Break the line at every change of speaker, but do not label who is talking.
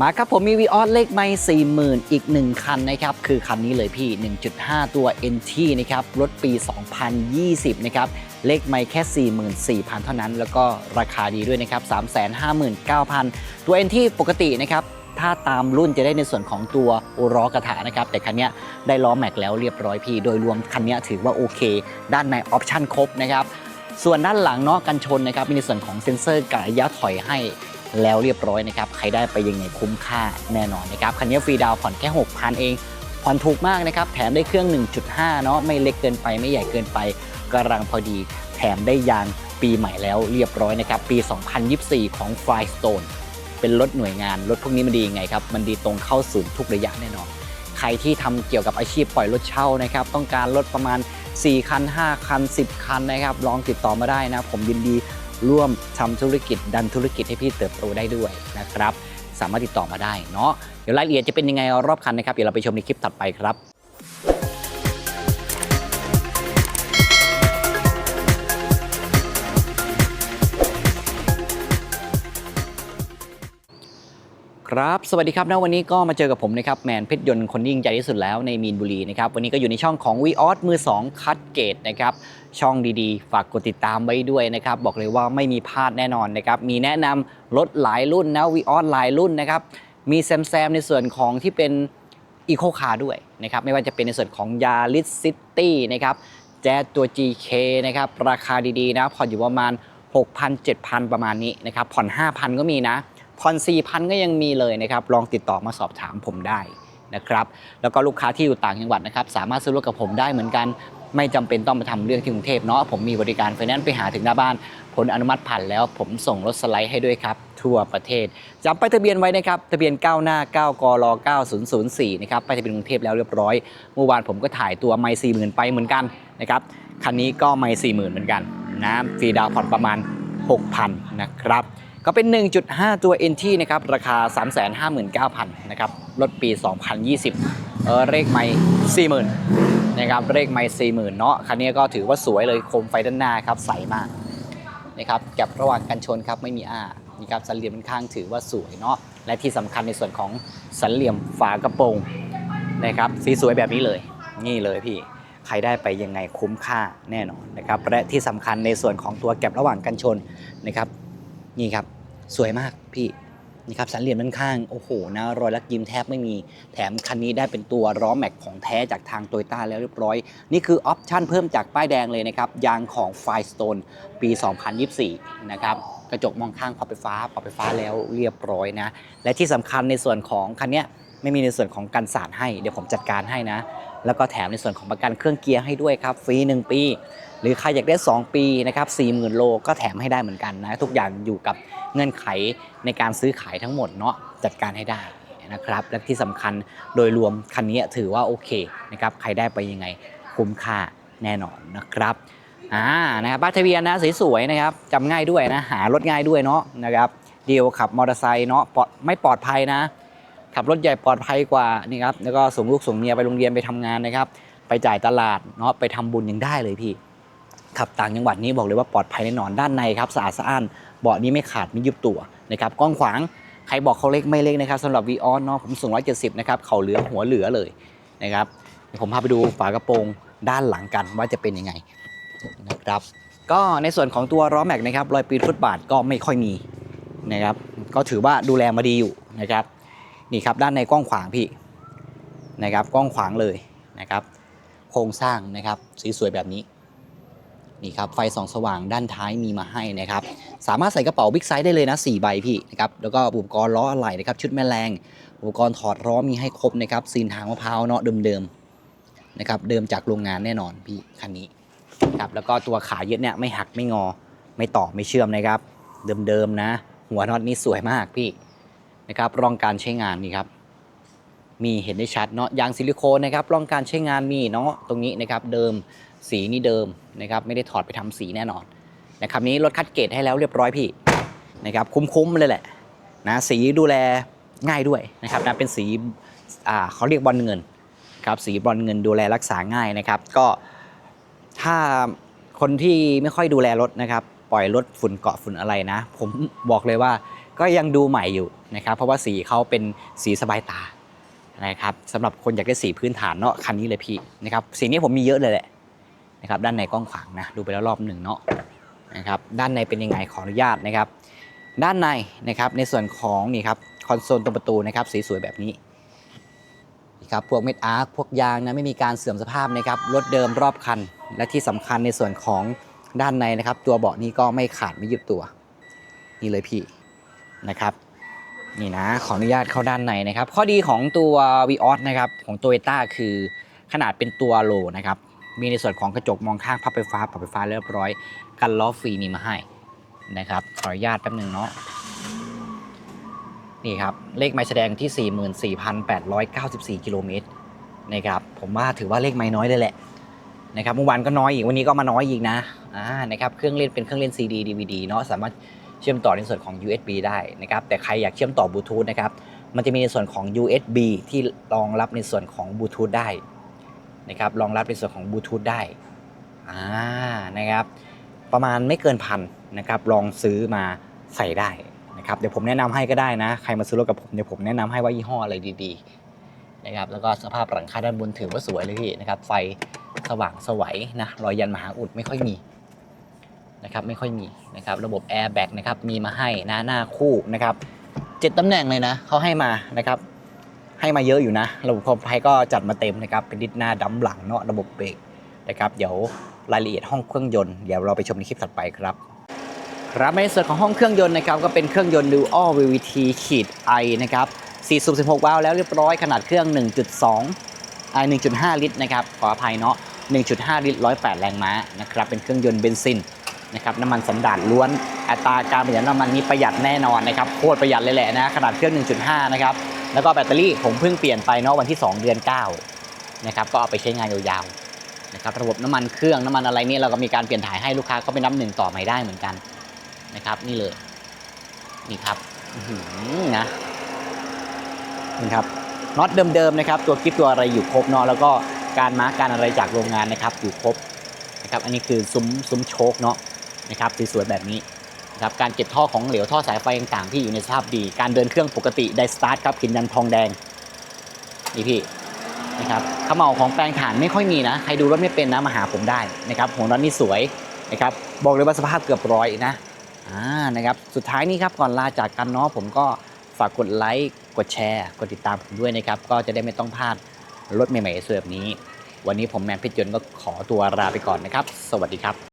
มาครับผมมีวีออสเลขไม่ 40,000 อีก 1 คันนะครับ คือคันนี้เลยพี่ 1.5 ตัว NT นะครับ รถปี 2020 นะครับ เลขไม่แค่ 44,000 เท่านั้น แล้วก็ราคาดีด้วยนะครับ 359,000 ตัว NT ปกตินะครับ ถ้าตามรุ่นจะได้ในส่วนของตัวล้อกระถานะครับ แต่คันนี้ได้ล้อแม็กแล้วเรียบร้อยพี่ โดยรวมคันนี้ถือว่าโอเค ด้านในออปชั่นครบนะครับส่วนด้านหลังเนาะกันชนนะครับมีในส่วนของเซ็นเซอร์กะระยะถอยให้ แล้วเรียบร้อยนะครับใครได้ไปยังไงคุ้มค่าแน่นอนนะครับคันนี้ฟรีดาวผ่อนแค่ 6,000 เองผ่อนถูกมากนะครับแถมได้เครื่อง 1.5 เนาะไม่เล็กเกินไปไม่ใหญ่เกินไปกำลังพอดีแถมได้ยางปีใหม่แล้วเรียบร้อยนะครับ ปี 2024 ของ Firestone เป็นรถหน่วยงานรถพวกนี้มันดียังไงครับ มันดีตรงเข้าศูนย์ทุกระยะแน่นอน ใครที่ทำเกี่ยวกับอาชีพปล่อยรถเช่านะครับ ต้องการรถประมาณ 4 คัน 5 คัน 10 คันนะครับ ลองติดต่อมาได้นะ ผมยินดี ร่วมทำธุรกิจดันธุรกิจให้พี่เติบโตได้ด้วยนะครับ สามารถติดต่อมาได้เนาะเดี๋ยวรายละเอียดจะเป็นยังไงรอบคันนะครับ เดี๋ยวเราไปชมในคลิปถัดไปครับ ครับ สวัสดีครับนะวันนี้ก็มาเจอกับผมนะครับแมนเพชรยนต์คนยิ่งใหญ่ที่สุดแล้วในมีนบุรีนะครับวันนี้ก็อยู่ในช่องของวีออสมือ 2 คัดเกตนะครับช่องดีๆ ฝากกดติดตามไว้ด้วยนะครับบอกเลยว่าไม่มีพลาดแน่นอนนะครับมีแนะนำรถหลายรุ่นนะวีออสหลายรุ่นนะครับมีแซมแซมในส่วนของที่เป็นอีโคคาร์ด้วยนะครับไม่ว่าจะเป็นในส่วนของยา r ิสซิตี้นะครับแจ๊ตัว GK นะครับราคาดีๆนะผ่อนอยู่ประมาณ 6,000 7,000 ประมาณนี้นะครับผ่อน 5,000 ก็มีนะ ผ่อน4,000ก็ยังมีเลยนะครับ ลองติดต่อมาสอบถามผมได้นะครับ แล้วก็ลูกค้าที่อยู่ต่างจังหวัดนะครับ สามารถซื้อรถกับผมได้เหมือนกัน ไม่จำเป็นต้องมาทำเรื่องที่กรุงเทพเนาะ ผมมีบริการไฟแนนซ์ไปหาถึงหน้าบ้าน ผลอนุมัติผ่านแล้ว ผมส่งรถสไลด์ให้ด้วยครับ ทั่วประเทศจำไปทะเบียนไว้นะครับ ทะเบียน 9 หน้า 9 กร9004 นะครับ ไปทะเบียนกรุงเทพแล้วเรียบร้อย เมื่อวานผมก็ถ่ายตัวไม่40,000ไปเหมือนกันนะครับ คันนี้ก็ไม่40,000เหมือนกันนะ ฟรีดาวน์ผ่อนประมาณ 6,000 นะครับ ก็เป็น 1.5 ตัว NT นะครับ ราคา 359,000 นะครับ รถปี 2020 เออเลขไม่40,000 นะครับเลขไม่40,000 เนาะ คันนี้ก็ถือว่าสวยเลย โคมไฟด้านหน้าครับ ใสมาก นะครับแกับระหว่างกันชนครับ ไม่มีอ้านี่ครับสันเหลี่ยมค่อนข้างถือว่าสวยเนาะ และที่สำคัญในส่วนของสันเหลี่ยมฝากระโปรงนะครับ สีสวยแบบนี้เลย นี่เลยพี่ใครได้ไปยังไงคุ้มค่าแน่นอนนะครับและที่สำคัญในส่วนของตัวแก็บระหว่างกันชนนะครับ นี่ครับ สวยมากพี่นี่ครับสันเหลี่ยมด้านข้าง โอ้โหนะรอยลักยิ้มแทบไม่มีแถมคันนี้ได้เป็นตัวล้อแม็กของแท้จากทางโตโยต้าแล้วเรียบร้อย นี่คือออปชั่นเพิ่มจากป้ายแดงเลยนะครับ ยางของไฟสโตนปี 2024 นะครับกระจกมองข้างปรับไฟฟ้าปรับไฟฟ้าแล้วเรียบร้อยนะ และที่สำคัญในส่วนของคันนี้ ไม่มีในส่วนของกันสาดให้เดี๋ยวผมจัดการให้นะ แล้วก็แถมในส่วนของประกันเครื่องเกียร์ให้ด้วยครับฟรี1 ปี หรือใครอยากได้ 2 ปีนะครับ40,000 โลก็แถมให้ได้เหมือนกันนะทุกอย่างอยู่กับเงื่อนไขในการซื้อขายทั้งหมดเนาะจัดการให้ได้นะครับและที่สำคัญโดยรวมคันนี้ถือว่าโอเคนะครับใครได้ไปยังไงคุ้มค่าแน่นอนนะครับอ่านะครับป้ายทะเบียนนะสวยๆนะครับจำง่ายด้วยนะหารถง่ายด้วยเนาะนะครับเดียวขับมอเตอร์ไซค์เนาะปลอดไม่ปลอดภัยนะ ขับรถใหญ่ปลอดภัยกว่านี่ครับแล้วก็ส่งลูกส่งเมียไปโรงเรียนไปทำงานนะครับไปจ่ายตลาดเนาะไปทำบุญยังได้เลยพี่ขับต่างจังหวัดนี้บอกเลยว่าปลอดภัยแน่นอนด้านในครับสะอาดสะอ้านเบาะนี้ไม่ขาดไม่ยุบตัวนะครับกว้างขวางใครบอกเขาเล็กไม่เล็กนะครับสำหรับวีออนเนาะผมสูง170นะครับเข่าเหลือหัวเหลือเลยนะครับเดี๋ยวผมพาไปดูฝากระโปรงด้านหลังกันว่าจะเป็นยังไงนะครับก็ในส่วนของตัวล้อแม็กนะครับรอยปีนฟุตบาทก็ไม่ค่อยมีนะครับก็ถือว่าดูแลมาดีอยู่นะครับ นี่ครับด้านในกว้างขวางพี่นะครับกว้างขวางเลยนะครับ โครงสร้างนะครับสสวยๆแบบนี้นี่ครับไฟส่องสว่างด้านท้ายมีมาให้นะครับ สามารถใส่กระเป๋าบิ๊กไซส์ได้เลยนะ4ใบพี่นะครับแล้วก็อุปกรณ์ล้ออะไหล่นะครับชุดแม่แรงอุปกรณ์ถอดล้อมีให้ครบนะครับซีนทางมะพร้าวเนาะเดิมๆนะครับเดิมจากโรงงานแน่นอนพี่คันนี้ครับแล้วก็ตัวขายึดเนี่ยไม่หักไม่งอ ไม่ต่อไม่เชื่อมนะครับ เดิมๆนะ หัวน็อตนี้สวยมากพี่ นะครับรองการใช้งานนี่ครับมีเห็นได้ชัดเนาะยางซิลิโคนนะครับรองการใช้งานมีเนาะตรงนี้นะครับเดิมสีนี่เดิมนะครับไม่ได้ถอดไปทำสีแน่นอนนะครับนี้รถคัดเกรดให้แล้วเรียบร้อยพี่นะครับคุ้มๆเลยแหละนะสีดูแลง่ายด้วยนะครับนะเป็นสีอ่าเขาเรียกบอลเงินครับสีบอลเงินดูแลรักษาง่ายนะครับ ก็ถ้าคนที่ไม่ค่อยดูแลรถนะครับ ปล่อยรถฝุ่นเกาะฝุ่นอะไรนะ ผมบอกเลยว่า ก็ยังดูใหม่อยู่นะครับ เพราะว่าสีเขาเป็นสีสบายตานะครับสำหรับคนอยากได้สีพื้นฐานเนาะคันนี้เลยพี่นะครับสีนี้ผมมีเยอะเลยแหละนะครับด้านในกล้องขวางนะดูไปแล้วรอบหนึ่งเนาะนะครับด้านในเป็นยังไงขออนุญาตนะครับ ด้านในนะครับในส่วนของนี่ครับคอนโซลตรงประตูนะครับสีสวยแบบนี้นะครับพวกเม็ดอาร์คพวกยางนะไม่มีการเสื่อมสภาพนะครับรถเดิมรอบคัน และที่สำคัญในส่วนของด้านในนะครับ ตัวเบาะนี้ก็ไม่ขาดไม่ยุบตัว นี่เลยพี่ นะครับนี่นะขออนุญาตเข้าด้านในนะครับ ข้อดีของตัว v ีออสนะครับของ t o y ต้าคือขนาดเป็นตัวโลนะครับมีในส่วนของกระจกมองข้างพับไฟฟ้าปรับไฟฟ้าเรียบร้อย กันล้อฟรีมีมาให้นะครับขออนุญาตแป๊บหนึ่งเนาะนี่ครับเลขไม้แสดงที่ 44,894 กิโลเมตรนะครับผมว่าถือว่าเลขไม้น้อยเลยแหละนะครับเมื่อวานก็น้อยอีกวันนี้ก็มาน้อยอีกนะอ่านะครับเครื่องเล่นเป็นเครื่องเล่น CD DVD เนาะสามารถ เชื่อมต่อในส่วนของ USB ได้นะครับ แต่ใครอยากเชื่อมต่อบลูทูธนะครับ มันจะมีในส่วนของ USB ที่รองรับในส่วนของบลูทูธได้นะครับ รองรับในส่วนของบลูทูธได้ อ่า นะครับ ประมาณไม่เกินพันนะครับ ลองซื้อมาใส่ได้นะครับ เดี๋ยวผมแนะนำให้ก็ได้นะ ใครมาซื้อรถกับผม เดี๋ยวผมแนะนำให้ว่ายี่ห้ออะไรดีๆนะครับ แล้วก็สภาพหลังคาด้านบนถือว่าสวยเลยพี่นะครับ ไฟสว่างสวัยนะ รอยยันมหาอุดไม่ค่อยมี นะครับไม่ค่อยมีนะครับระบบแอร์แบ็กนะครับมีมาให้น้าหน้าคู่นะครับเจ็ดตำแหน่งเลยนะเขาให้มานะครับให้มาเยอะอยู่นะ ระบบความปลอดภัยก็จัดมาเต็มนะครับเป็นดิสหน้าดัมหลังเนาะระบบเบรกนะครับเดี๋ยวรายละเอียดห้องเครื่องยนต์เดี๋ยวเราไปชมในคลิปถัดไปครับครับในส่วนของห้องเครื่องยนต์นะครับก็เป็นเครื่องยนต์ Dual VVT ขีด i นะครับ4สูบ16 วาล์วแล้วเรียบร้อยขนาดเครื่อง 1.2อ่า1.5 ลิตรนะครับขออภัยเนาะ1.5 ลิตร 108 แรงม้านะครับเป็นเครื่องยนต์เบนซิน นะครับน้ำมันสันดาดล้วนอัตราการประหยัดน้ำมันนี้ประหยัดแน่นอนนะครับโคตรประหยัดเลยแหละนะขนาดเครื่อง 1.5 นะครับแล้วก็แบตเตอรี่ผมเพิ่งเปลี่ยนไปเนาะวันที่ 2 เดือน9นะครับก็เอาไปใช้งานยาวๆนะครับระบบน้ำมันเครื่องน้ำมันอะไรนี่เราก็มีการเปลี่ยนถ่ายให้ลูกค้าก็ไปนับหนึ่งต่อใหม่ได้เหมือนกันนะครับนี่เลยนี่ครับนะนี่ครับน็อตเดิมๆนะครับตัวกิ๊บตัวอะไรอยู่ครบเนาะแล้วก็การมาร์กการอะไรจากโรงงานนะครับอยู่ครบนะครับอันนี้คือซุ้มซุ้มโชคเนาะ นะครับสวยๆแบบนี้นะครับการเก็บท่อของเหลวท่อสายไฟต่างๆที่อยู่ในสภาพดี การเดินเครื่องปกติได้สตาร์ทครับขินยันทองแดงนี่พี่นะครับเขม่าของแปลงถ่านไม่ค่อยมีนะใครดูรถไม่เป็นนะมาหาผมได้นะครับหัวน็อตนี่สวยนะครับบอกเลยว่าสภาพเกือบร้อยนะอ่านะครับสุดท้ายนี้ครับก่อนลาจากกันเนาะผมก็ฝากกดไลค์กดแชร์ กดติดตามผมด้วยนะครับ ก็จะได้ไม่ต้องพลาดรถใหม่ๆสวยแบบนี้ วันนี้ผมแมนพิจยนต์ก็ขอตัวลาไปก่อนนะครับ สวัสดีครับ